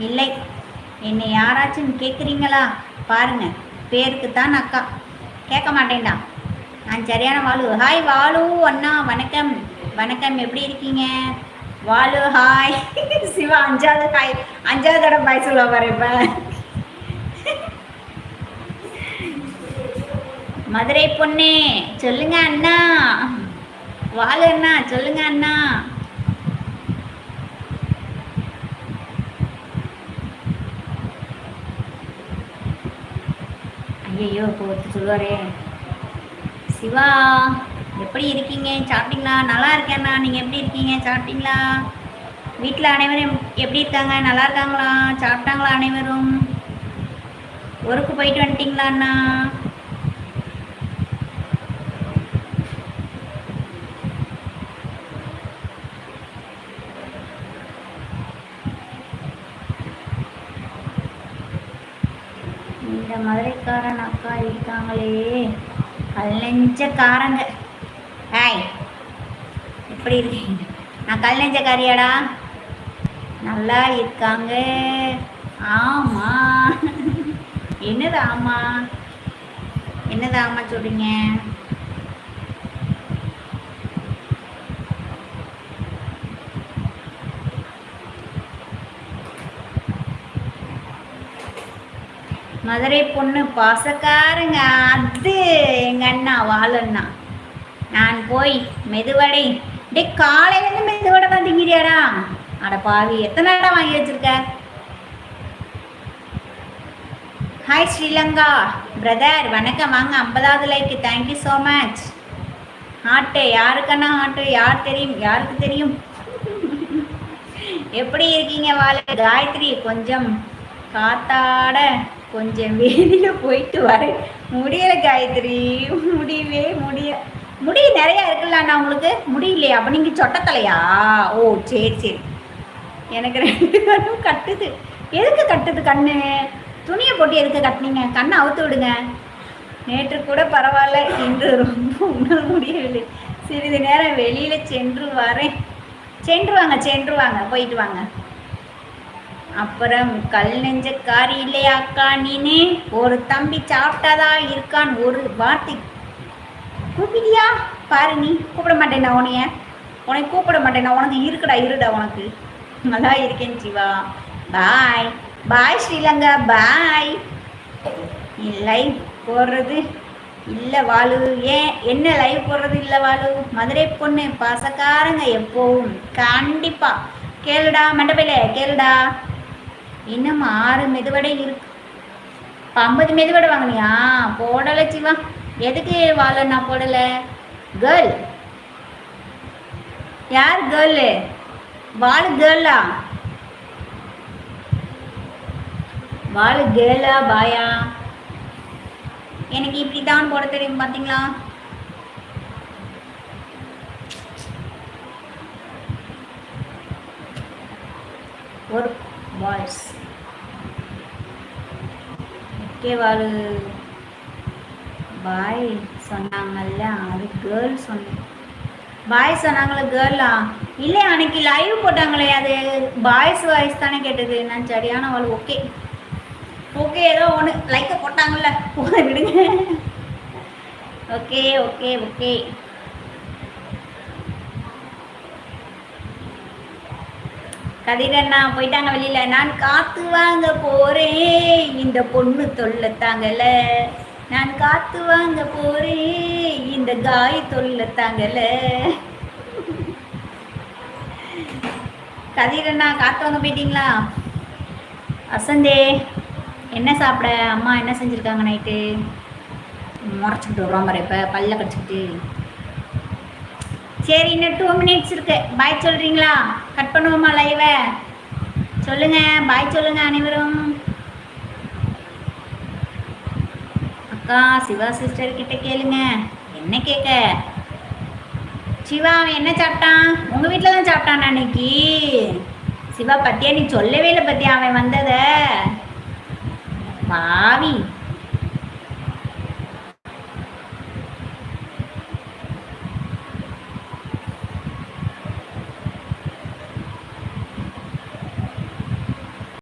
இல்லை. என்னை யாராச்சும் கேட்குறீங்களா பாருங்க. பேருக்கு தான் அக்கா. கேட்க மாட்டேன்டா. நான் சரியான வாலு. ஹாய் வாலு அண்ணா வணக்கம். வணக்கம். எப்படி இருக்கீங்க? வாலு ஹாய் சிவா அஞ்சாவது ஹாய் அஞ்சாவது தடவை பாய் சொல்ல பாரு இப்போ. மதுரை பொண்ணே சொல்லுங்க அண்ணா. வாலு அண்ணா சொல்லுங்க அண்ணா. ஐயோ இப்போ ஒருத்தர் சொல்லுவாரே சிவா எப்படி இருக்கீங்க? சாப்பிட்டீங்களா? நல்லா இருக்கேண்ணா நீங்கள் எப்படி இருக்கீங்க? சாப்பிட்டீங்களா? வீட்டில் அனைவரும் எப்படி இருக்காங்க? நல்லா இருக்காங்களா? சாப்பிட்டாங்களா அனைவரும்? ஒர்க்கு போயிட்டு வந்துட்டீங்களா மதுரைக்காரன் அக்கா இருக்காங்களே கல்லெஞ்சக்காரங்க ஹாய் எப்படி இருக்கீங்க நான் கல்லெஞ்சக்காரியாடா நல்லா இருக்காங்க. ஆமா. என்னது ஆமா? என்னது ஆமா சொல்றீங்க? மதுரை பொண்ணு பாசக்காரங்க. அது எங்க அண்ணா வாழண்ணா நான் போய் மெதுவடை. டே காலையிலேருந்து மெதுவடை தான் திங்கிறியாடா அட பாவி எத்தனை இடம் வாங்கி வச்சிருக்க? ஹாய் ஸ்ரீலங்கா. பிரதர் வணக்கம். வாங்க ஐம்பதாவது like thank you so much heart யாருக்கண்ணா heart யார் தெரியும்? யாருக்கு தெரியும்? எப்படி இருக்கீங்க வாழ காயத்ரி கொஞ்சம் காத்தாட கொஞ்சம் வெளியில போயிட்டு வரேன். முடியல காயத்ரி. முடியவே முடிய முடி நிறையா இருக்குல்லண்ணா உங்களுக்கு? முடியலையா? அப்போ நீங்கள் சொட்டத்தலையா? ஓ சரி சரி. எனக்கு ரெண்டு கண்ணும் கட்டுது. எதுக்கு கட்டுது கண்ணு? துணியை போட்டு எதுக்கு கட்டுனீங்க? கண்ணை அவுத்து விடுங்க. நேற்று கூட பரவாயில்ல இன்று ரொம்ப உணர முடியவில்லை. சிறிது நேரம் வெளியில் சென்று வரேன். சென்று வாங்க சென்று வாங்க போயிட்டு வாங்க. அப்புறம் கல் நெஞ்சக்காரி இல்லையா அக்கா ஒரு தம்பி சாப்பிட்டாதா இருக்கான் ஒரு வார்த்தை. கூப்பிட்டியா? பாரு நீ கூப்பிட மாட்டேன் உனைய. உனக்கு கூப்பிட மாட்டேன் உனக்கு இருக்குடா இருடா உனக்கு. நல்லா இருக்கேன் சிவா பாய். பாய் ஸ்ரீலங்கா. பாய். நீ லைவ் போடுறது இல்லை வாழு ஏன் என்ன லைவ் போடுறது இல்லை வாழு மதுரை பொண்ணு பாசக்காரங்க எப்போவும். கண்டிப்பாக கேளுடா மண்டபையில் கேளுடா. இன்னும் ஆறு மெதுவடை இருக்கு. இப்போ ஐம்பது மெதுவடை வாங்கினியா? போடலை சிவா. எதுக்கு வாழ நான் போடலை? கேர்ள் யார் கேர்ளு வாழு கேர்ளா வாழு கேர்ளா பாயா எனக்கு இப்படி தான் போட தெரியும் பார்த்தீங்களா ஒரு பாய்ஸ் ஓகே வாழு பாய் சொன்னாங்கல்ல அது கேர்ள் சொன்னேன் பாய் சொன்னாங்களே கேர்ளா இல்லை அன்னைக்கு லைவ் போட்டாங்களே அது பாய்ஸ் வாய்ஸ் தானே கேட்டது. நான் சரியான அவள் ஓகே ஓகே ஏதோ ஒன்று லைக்கை போட்டாங்கல்ல. விடுங்க. ஓகே ஓகே ஓகே கதிரண்ணா போயிட்டாங்க வெளியில நான் காத்து வாங்க போறேன். இந்த பொண்ணு தொல்ல தாங்கல. நான் காத்து வாங்க போறேன். இந்த காய் தொல்ல தாங்கல. கதிரண்ணா காத்து வாங்க போயிட்டீங்களா? வசந்தே என்ன சாப்பிட? அம்மா என்ன செஞ்சுருக்காங்க நைட்டு? முறைச்சிக்கிட்டு வரோம் பாரு இப்போ பல்ல கடிச்சிக்கிட்டு. சரி இன்னும் டூ மினிட்ஸ் இருக்கு. பாய் சொல்கிறீங்களா கட் பண்ணுவோமா லைவை சொல்லுங்க பாய் சொல்லுங்க அனைவரும். அக்கா சிவா சிஸ்டர் கிட்ட கேளுங்க. என்ன கேட்க சிவா அவன் என்ன சாப்பிட்டான்? உங்கள் வீட்டில் தான் சாப்பிட்டான் அன்னைக்கு சிவா பத்தியா? நீ சொல்லவே இல்லை பத்தியா அவன் வந்ததை? பாவி.